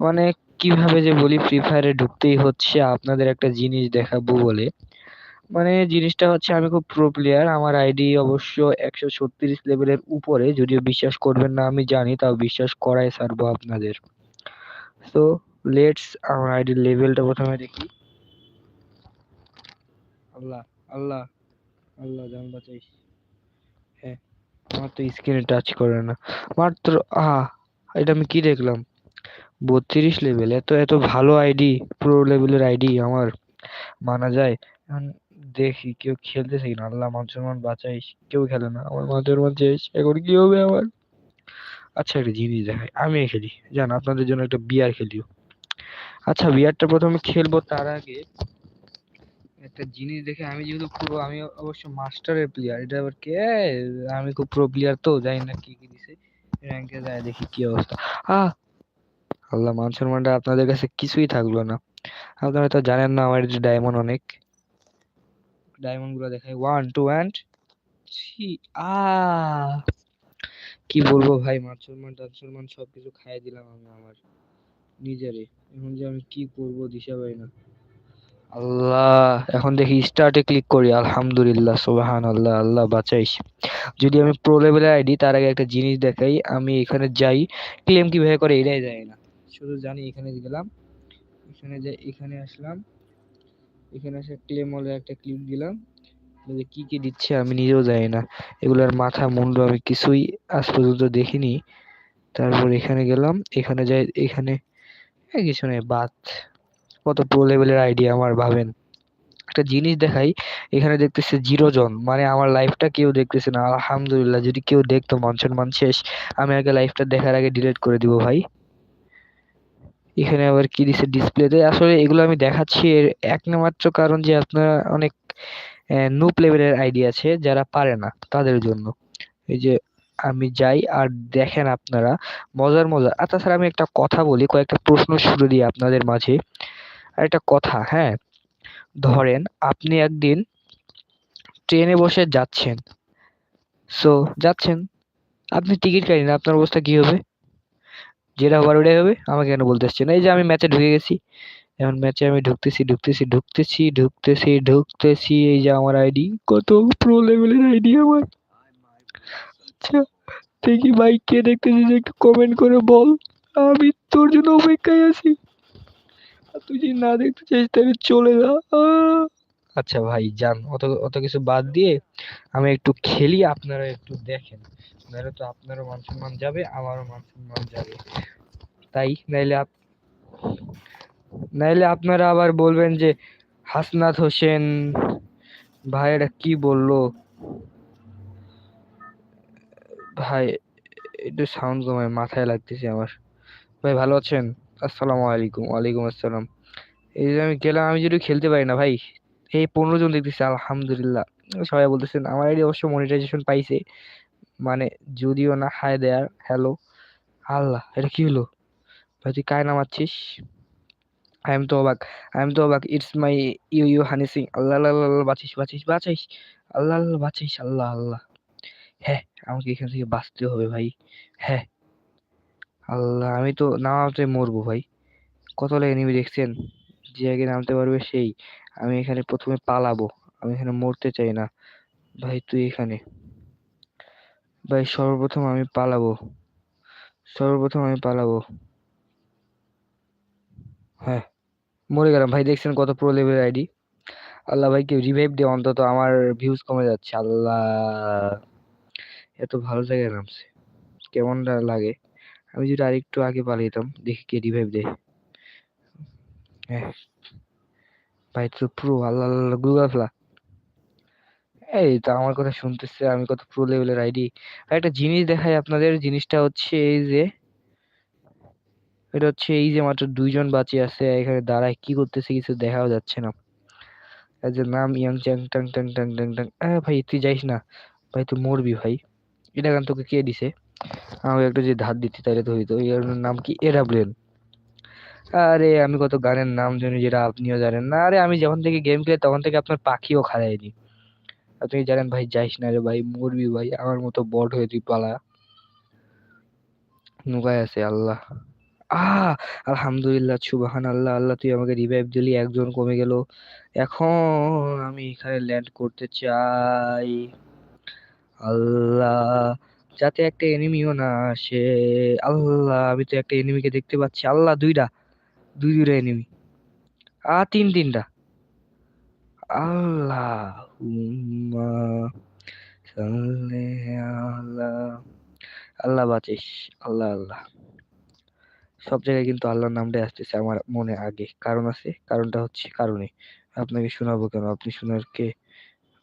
মানে কীভাবে যে বলি ফ্রি ফায়ারে ঢুকতেই হচ্ছে, আপনাদের একটা জিনিস দেখাবো বলে। মানে জিনিসটা হচ্ছে আমি খুব প্রো প্লেয়ার আমার আইডি অবশ্য একশো ছত্রিশ লেভেলের উপরে, যদিও বিশ্বাস করবেন না আমি জানি, তাও বিশ্বাস করাই ছাড়বো আপনাদের। তো লেটস আমার আইডির লেভেলটা প্রথমে দেখি। আল্লাহ আল্লাহ আল্লাহ জান বাঁচাইস। হ্যাঁ আমার তো স্ক্রিনে টাচ করে না। মাত্র, আহা, এটা আমি কি দেখলাম? বত্রিশ লেভেল এত এত ভালো আইডি প্রো লেভেলের আইডি আমার মানা যায়। এখন দেখি, কেউ খেলতেছে কিনা? আল্লাহ মান সম্মান বাঁচাইস, কেউ খেলে না। আমার মান সম্মান শেষ এখন কি হবে আমার? আচ্ছা একটা জিনিস দেখাই আমি খেলি। জান, আপনাদের জন্য একটা বিয়ার খেলিও। আচ্ছা বিয়ারটা প্রথমে খেলব তার আগে একটা জিনিস দেখে, আমি যেহেতু পুরো আমি অবশ্য মাস্টারের প্লেয়ার এটা আবার কে? আমি খুব প্রো প্লেয়ার তো, জানি না কি কি দিছে। র্যাঙ্কে যায়, দেখি কি অবস্থা। আহ আল্লাহ মান সম্মানটা আপনাদের কাছে কিছুই থাকল না। আপনারা তো জানেন না আমার যে ডায়মন্ড অনেক। ডায়মন্ডগুলো দেখাই। One two and three uh কি বলব ভাই মান সম্মান টান সম্মান খাইয়ে দিলাম আমি আমার নিজেরে। এখন যে আমি কি করব দিশা পাই না। আল্লাহ, এখন দেখি স্টার্টে ক্লিক করি। আলহামদুলিল্লাহ সুবাহান আল্লাহ আল্লাহ বাঁচাইস। যদি আমি প্রো লেভেলের আইডি তার আগে একটা জিনিস দেখাই, আমি এখানে যাই। ক্লেম কীভাবে করে, এটাই যায় না। শুধু জানি এখানে গেলাম। এখানে যাই এখানে আসলাম। এখানে এসে ক্লেম হলে একটা ক্লিক দিলাম। যে, কি কি দিচ্ছে আমি নিজেও জানি না। এগুলোর মাথা, মুন্ডু আমি কিছুই আজ পর্যন্ত দেখিনি। তারপর এখানে গেলাম। এখানে যাই, এখানে কিছু নেই বাদ কত প্রো লেভেলের আইডিয়া আমার, ভাবেন। একটা জিনিস দেখাই, এখানে দেখতেছে জিরো জন। মানে আমার লাইফটা কেউ দেখতেছে না। আলহামদুলিল্লাহ, যদি কেউ দেখতো মান সম্মান শেষ। আমি আগে লাইফটা দেখার আগে ডিলিট করে দিব ভাই। এখানে আবার কি দিছে ডিসপ্লেতে আসলে এগুলো আমি দেখাচ্ছি এর একমাত্র কারণ যে আপনারা অনেক নুপ লেভেলের আইডিয়া আছে যারা পারে না তাদের জন্য। এই যে আমি যাই আর দেখেন আপনারা, মজার মজার। আর তাছাড়া আমি একটা কথা বলি, কয়েকটা প্রশ্ন শুরু দিই আপনাদের মাঝে। আর একটা কথা হ্যাঁ? ধরেন আপনি একদিন ট্রেনে বসে যাচ্ছেন। সো যাচ্ছেন। আপনি টিকিট কাটেন, আপনার অবস্থা কি হবে? যেটা হবার ওটাই হবে, আমাকে কেন বলতে আসছেন এই যে আমি ম্যাচে ঢুকে গেছি। এখন ম্যাচে আমি ঢুকতেছি ঢুকতেছি ঢুকতেছি ঢুকতেছি ঢুকতেছি। এই যে আমার আইডি কত প্রো লেভেলের আইডি আমার। আচ্ছা দেখি ভাই কে দেখতেছিস একটু কমেন্ট করে বল। আমি তোর জন্য অপেক্ষায় আছি। তুই যদি না দেখতে চাইস তাহলে চলে যা! আচ্ছা ভাই, যান। অত অত কিছু বাদ দিয়ে আমি একটু খেলি, আপনারা একটু দেখেন। নাহলে তো আপনারও মান সম্মান যাবে, আমারও মান সম্মান যাবে। তাই নাইলে আপ নাইলে আপনারা আবার বলবেন যে, হাসনাত হোসেন ভাই এটা কি বলল? ভাই, একটু সাউন্ড কমায়, মাথায় লাগতেছে আমার। ভাই, ভালো আছেন? আসসালামু আলাইকুম, ওয়ালাইকুম আসসালাম। এই যে আমি গেলাম, আমি যদি খেলতে পারি না ভাই, এই পনেরো জন দেখতেছি, আলহামদুলিল্লাহ। সবাই বলতেছেন, আমার আইডি অবশ্য মনিটাইজেশন পাইছে। মানে যদিও না হাই দেয়ার হ্যালো আল্লাহ, এটা কি হলো? তুই কায় নামাচ্ছিস আই এম তো অবাক আই এম তো অবাক it's my you you Honey Singh আল্লাহ আল্লাহ বাঁচিস বাঁচিস বাঁচাইস আল্লাহ আল্লাহ, বাঁচিস, আল্লাহ আল্লাহ। হ্যাঁ আমাকে এখান থেকে বাঁচতে হবে ভাই। হ্যাঁ। আল্লাহ, আমি তো নামাতে মরবো ভাই। কত এনিমি দেখছেন? যে আগে নামতে পারবে সেই। আমি এখানে প্রথমে পালাবো। আমি এখানে মরতে চাই না। ভাই, তুই এখানে। ভাই, সর্বপ্রথম আমি পালাবো। সর্বপ্রথম আমি পালাবো। হ্যাঁ মরে গেলাম। ভাই, দেখছেন কত প্রো লেভেলের আইডি আল্লাহ ভাই, কেউ রিভাইভ দিয়ে অন্তত আমার ভিউজ কমে যাচ্ছে। আল্লাহ, এত ভালো জায়গায় নামছে। কেমনটা লাগে? আমি যদি আরেকটু আগে পালিয়েতাম দেখি কে রিভাইভ দেয়। হ্যাঁ। ভাই, তো প্রো আল্লাহ আল্লাহ গুগল ফ্লা এই তো আমার কথা শুনতেছে, আমি কত প্রো লেভেলের আইডি একটা জিনিস দেখাই আপনাদের, জিনিসটা হচ্ছে এই যে এটা হচ্ছে এই যে মাত্র দুইজন বাঁচে আছে, এখানে দাঁড়ায় কি করতেছে কিছু দেখাও যাচ্ছে না। যে নাম Yang Chang Tang Tang Tang Tang Tang আহ, ভাই, তুই যাইস না। ভাই, তুই মরবি, ভাই। এটা গান তোকে কে দিছে? আমাকে একটু যে ধার দিতি তাহলে তো হইতো। এর নাম কি? এরাব্লেন আরে, আমি কত গানের নাম জানি যেটা আপনিও জানেন না। আরে, আমি যখন থেকে গেম খেলি, তখন থেকে আপনার পাখিও খারাইনি আপনি জানেন ভাই, যাইস না রে ভাই, মরবি ভাই। আমার মতো বট হয়ে তুই পালা। নুকায় আছে, আল্লাহ। আহ, আলহামদুলিল্লাহ সুবাহান আল্লাহ আল্লাহ তুই আমাকে রিভাইভ দিলি, একজন কমে গেল। এখন আমি এখানে ল্যান্ড করতে চাই। আল্লাহ, যাতে একটা এনিমিও না আসে। আল্লাহ, আমি তো একটা এনিমিকে দেখতে পাচ্ছি। আল্লাহ, দুইটা, দুই দুইটা এনিমি আ তিন তিনটা। আল্লাহ আল্লাহ বাঁচিস। আল্লাহ আল্লাহ। সব জায়গায় কিন্তু আল্লাহর নামটাই আসতেছে আমার মনে আগে। কারণ আছে, কারণটা হচ্ছে কারণে। আপনাকে শোনাবো কেন? আপনি শোনার কে?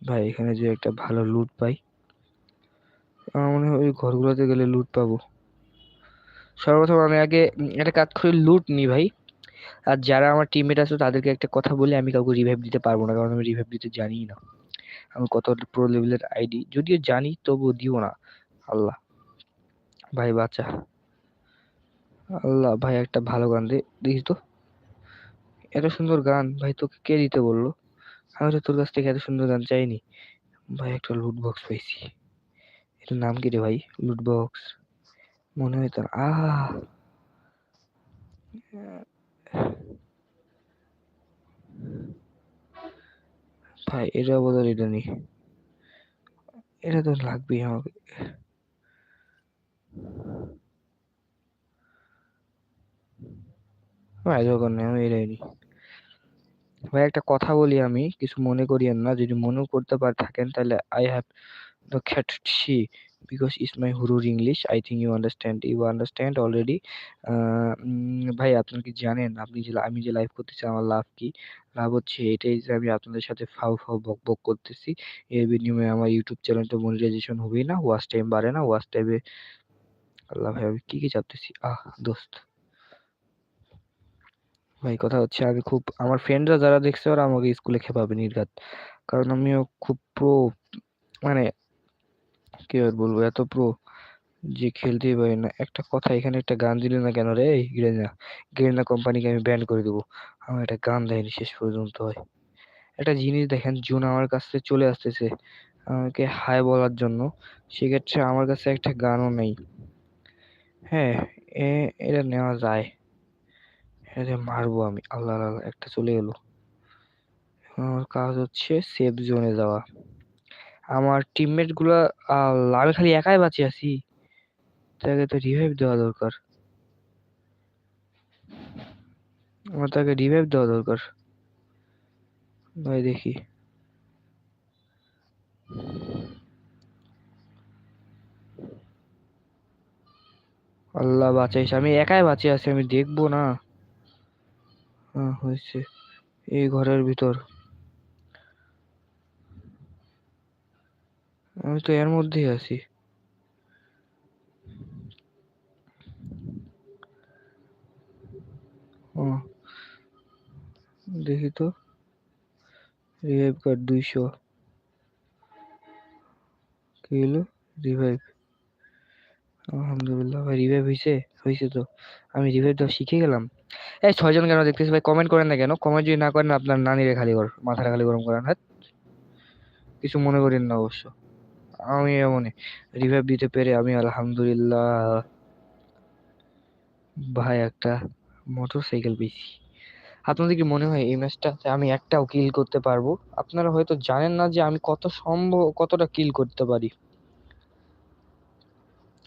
ভাই, এখানে যে একটা ভালো লুট পাই। আমার মনে হয় ওই ঘরগুলোতে গেলে লুট পাবো। সর্বপ্রথম আমি আগে একটা কাজ করে লুট নি ভাই। আর যারা আমার টিমমেট আছে, তাদেরকে একটা কথা বলে, আমি কাউকে রিভাইভ দিতে পারব না, কারণ আমি রিভাইভ দিতে জানি না। আমি কত প্রো লেভেলের আইডি যদিও জানি, তবুও দিও না। আল্লাহ। ভাই বাচ্চা আল্লাহ ভাই, একটা ভালো গান দে দেখিস তো। এত সুন্দর গান, ভাই, তোকে কে দিতে বলল? আমি তো তোর কাছ থেকে এত সুন্দর গান চাইনি। ভাই, একটা লুট বক্স পাইছি। এটার নাম কি রে ভাই? লুট বক্স মনে হয় তোর, আহ। ভাই এটা বদল এটা নি। এটা তো লাগবেই আমাকে। ভাই দরকার নেই আমি এটাই নি ভাই, একটা কথা বলি আমি, কিছু মনে করিয়েন না, যদি মনেও করতে পার, থাকেন, তাহলে I have the cat she because it's my হুরুর English I think you understand you understand already ভাই আপনারা কি জানেন, আপনি যে, আমি যে লাইভ করতেছি, আমার লাভ কি? লাভ হচ্ছে এটাই যে, আমি আপনাদের সাথে ফাউ ফাউ বক বক করতেছি। এর বিনিময়ে আমার ইউটিউব চ্যানেলটা মনিটাইজেশন হবেই না ওয়াচ টাইম বাড়ে না ওয়াচ টাইমে আল্লাহ ভাই, আমি কী কী চাপতেছি? আহ, দোস্ত। ভাই, কথা হচ্ছে আমি খুব, আমার ফ্রেন্ডরা যারা দেখছে ওরা আমাকে স্কুলে খেপাবে নির্ঘাত। কারণ আমিও খুব প্রো মানে কি আর বলব, এত প্রো যে খেলতেই পারি না। একটা কথা, এখানে একটা গান দিলে না কেন রে? গেরেনা গেরেনা কোম্পানিকে আমি ব্যান করে দেবো। আমার একটা গান দেয়নি শেষ পর্যন্ত হয় একটা জিনিস দেখেন, জুন আমার কাছে চলে আসতেছে আমাকে হাই বলার জন্য। সেক্ষেত্রে আমার কাছে একটা গানও নেই। হ্যাঁ এটা নেওয়া যায়। এটা মারবো আমি। আল্লাহ আল্লাহ একটা চলে এলো। আমার কাজ হচ্ছে সেফ জোনে যাওয়া। আমার টিমমেটগুলা আমি খালি একাই বাঁচে আছি। তাকে তো রিভাইভ দেওয়া দরকার। আমার তাকে রিভাইভ দেওয়া দরকার। ভাই, দেখি। আল্লাহ বাঁচাইছে। আমি একাই বাঁচে আছি, আমি দেখব না। হয়েছে। এই ঘরের ভিতর। আমি তো এর মধ্যেই আছি। ও, দেখি তো। রিভাইভ কার্ড দুইশো। কি হলো? রিভাইভ আলহামদুলিল্লাহ, ভাই রিভাইভ হয়েছে হয়েছে তো। আমি রিভাইভ শিখে গেলাম। এই ছয়জন কেন দেখতেছি ভাই? কমেন্ট করেন না কেন? কমেন্ট যদি না করেন, আপনার নানিরে খালি কর মাথাটা খালি গরম করেন হ্যাঁ? কিছু মনে করেন না অবশ্য। আমি এমনই। রিভাইভ দিতে পেরে আমি আলহামদুলিল্লাহ ভাই একটা মোটর সাইকেল পেয়েছি। আপনাদের কি মনে হয় এই ম্যাচটাতে আমি একটাও কিল করতে পারব? আপনারা হয়তো জানেন না যে আমি কত সম্ভব, কতটা কিল করতে পারি।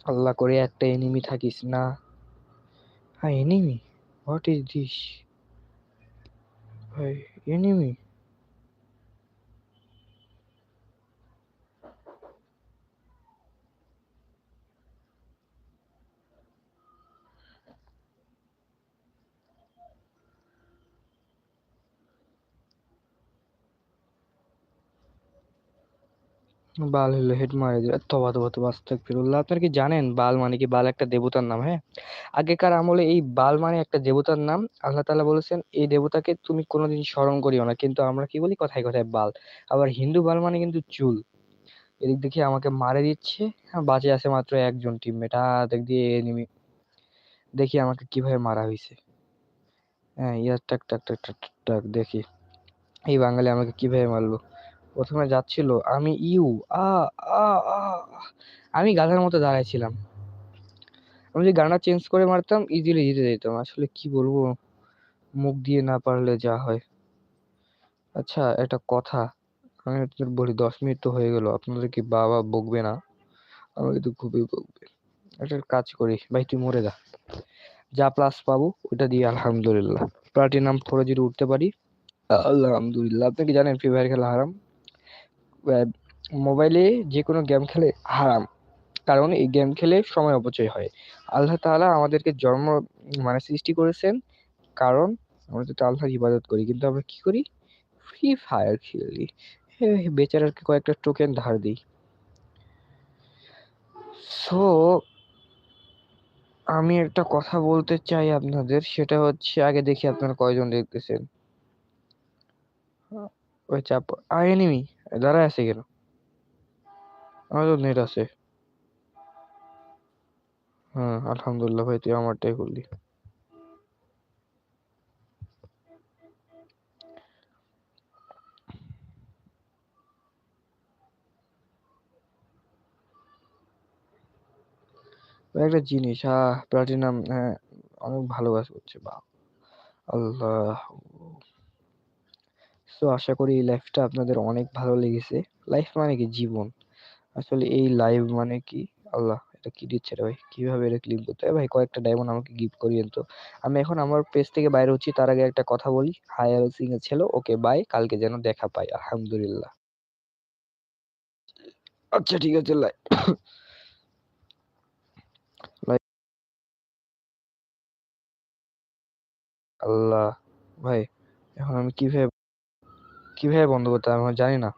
আল্লাহ করে একটা এনিমি থাকিস না। হ্যাঁ এনিমি হোয়াট ইজ দিস ভাই এনিমি বাল হলো হেড মারে দিল তবা তবা তবা আস্তাগফিরুল্লাহ, আপনারা কি জানেন বাল মানে কি বাল একটা দেবতার নাম হ্যাঁ? আগেকার আমলে এই বাল মানে একটা দেবতার নাম, আল্লাহ তাআলা বলেছেন, এই দেবতাকে তুমি কোনোদিন স্মরণ করিও না। কিন্তু আমরা কি বলি? কথায় কথায় বাল। আবার হিন্দু বাল মানে কিন্তু চুল। এদিক দেখি আমাকে মারে দিচ্ছে হ্যাঁ বাঁচে আছে মাত্র একজন টিমমেট আর দেখ দিয়ে এনিমি দেখি আমাকে কীভাবে মারা হয়েছে হ্যাঁ ইয়ার টাক টাক টাক টাক টাক, দেখি। এই বাঙালি আমাকে কীভাবে মারলো? প্রথমে যাচ্ছিল, আমি ইউ, আ আ আ আমি গাধার মতো দাঁড়াইছিলাম। আমি যদি গানটা চেঞ্জ করে মারতাম ইজিলি জিতে যেতাম। আসলে কি বলব, মুখ দিয়ে না পারলে যা হয়। আচ্ছা একটা কথা, আমি বলি দশ মিনিট তো হয়ে গেল, আপনাদের কি বাবা বকবে না? আমাকে তো খুবই বকবে। একটা কাজ করি, ভাই তুই মরে যা। যা প্লাস পাবো ওটা দিয়ে আলহামদুলিল্লাহ। প্লাটিনাম ফোরে যদি উঠতে পারি, আলহামদুলিল্লাহ। আপনি কি জানেন ফ্রি ফায়ার খেলা হারাম? মোবাইলে যে কোনো গেম খেলে হারাম। কারণ এই গেম খেলে সময় অপচয় হয়। আল্লাহ তাআলা আমাদেরকে জন্ম মানে সৃষ্টি করেছেন। কারণ আমরা তো আল্লাহর ইবাদত করি, কিন্তু আমরা কি করি? ফ্রি ফায়ার খেলি। বেচারাকে কয়েকটা টোকেন ধার দিই। সো আমি একটা কথা বলতে চাই আপনাদের, সেটা হচ্ছে, আগে দেখি আপনারা কয়জন দেখতেছেন। ওই চাপ আর এনিমি দাঁড়ায় আছে কেন? আমার তো নেট আছে। হ্যাঁ আলহামদুলিল্লাহ ভাই, তুই আমারটাই করলি। একটা জিনিস হ্যাঁ প্লাটিনাম হ্যাঁ অনেক ভালো কাজ করছে বা আল্লাহ সো আশা করি এই লাইফটা আপনাদের অনেক ভালো লেগেছে। লাইফ মানে কি? জীবন। আসলে এই লাইভ মানে কি? আল্লাহ, এটা কি দিচ্ছে রে ভাই? কীভাবে এটা ক্লিক করতে হয়? ভাই, কয়েকটা ডায়মন্ড আমাকে গিফট করিয়েন তো। আমি এখন আমার পেজ থেকে বাইরে হচ্ছি, তার আগে একটা কথা বলি। হাই আর সিং এর ছিল। ওকে বাই কালকে যেন দেখা পাই। আলহামদুলিল্লাহ। আচ্ছা ঠিক আছে লাই আল্লাহ, ভাই, এখন আমি কীভাবে কীভাবে বন্ধ করতে হবে আমি জানি না।